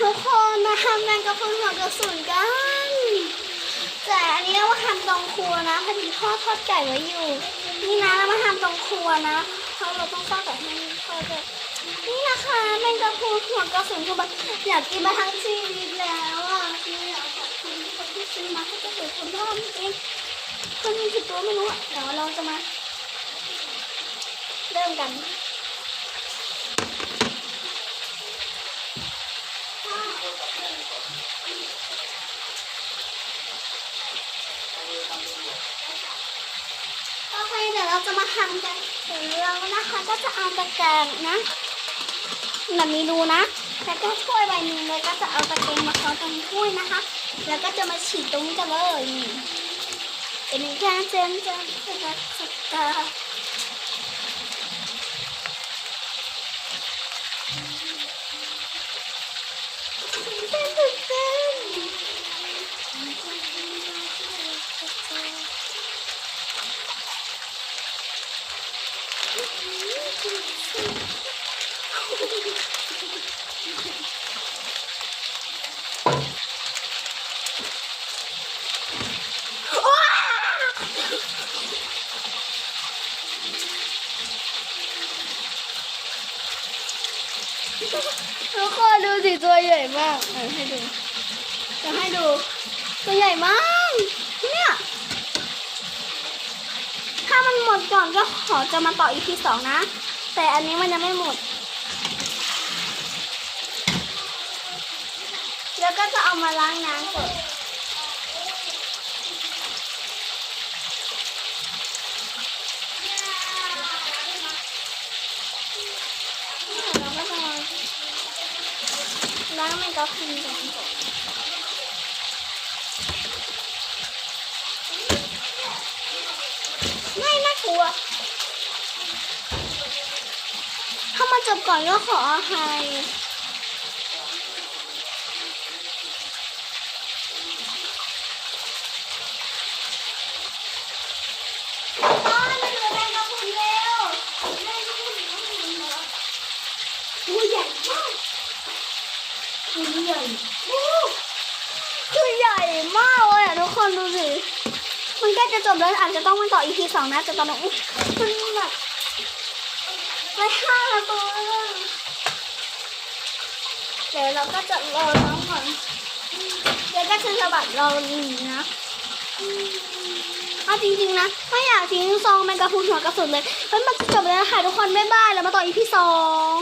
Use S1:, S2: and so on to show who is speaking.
S1: ทุกคนมาทำแมงกะพรุนหัวกระสุนกัน แต่อันนี้เรามาทำตรงครัวนะพอดีพ่อทอดไก่ไว้อยู่ นี่นะเรามาทำตรงครัวนะเพราะเราต้องทอดไก่ให้พ่อด้วยนี่นะคะแมงกะพรุนหัวกระสุนคือแบบอยากกินมาทั้งชีวิตแล้วอะนี่อยากขอบคุณคนที่ซื้อมาให้กระสุนคนพ่อจริงคนมีกี่ตัวไม่รู้อะเดี๋ยวเราจะมา เริ่มกัน โอ เราจะมาทำกันเดี๋ยวเรานะคะ ก็จะเอาตะแกรงนะแบบนี้ดูนะ แล้วก็ถ้วยใบหนึ่งเลยก็จะเอาตะแกรงมาเคาะตรงถ้วยนะคะ แล้วก็จะมาฉีดตรงนี้กันเลยนี่เป็นการเจนเจนสกัดสกัดเต้นเต้นเต้น ทุกคนดูสิตัวใหญ่มากให้ดู จะให้ดู ตัวใหญ่มาก เนี่ย ดก่อนก็ขอจะมาต่ออีพีสองนะ แต่อันนี้มันยังไม่หมด แล้วก็จะเอามาล้างน้ำก่อนเราก็จะล้างแมงกะพรุนกันก่อนง่ายน่ากลัว ถ้ามาจบก่อนก็ขออภัยพ่อมาดูแมงกะพรุนเร็วแมงกะพุ่นเรอตัวใหญ่มากตัวใหญ่โอ้คือใหญ่มากเลยอะทุกคนดูสิ มันใกล้จะจบแล้วอาจจะต้องมาต่อ EP สองนะแต่ตอนนี้มันแบบ ไม่ห้าตัวแล้วเดี๋ยวเราก็จะรอน้องก่อนเดี๋ยวก็จะสะบัดเราหนีนะเอาจริงๆนะไม่อยากทิ้งซองแมงกะพรุนหัวกระสุนเลยแล้วมันจะจบแล้วค่ะทุกคนบ๊ายบายแล้วมาต่ออีพีสอง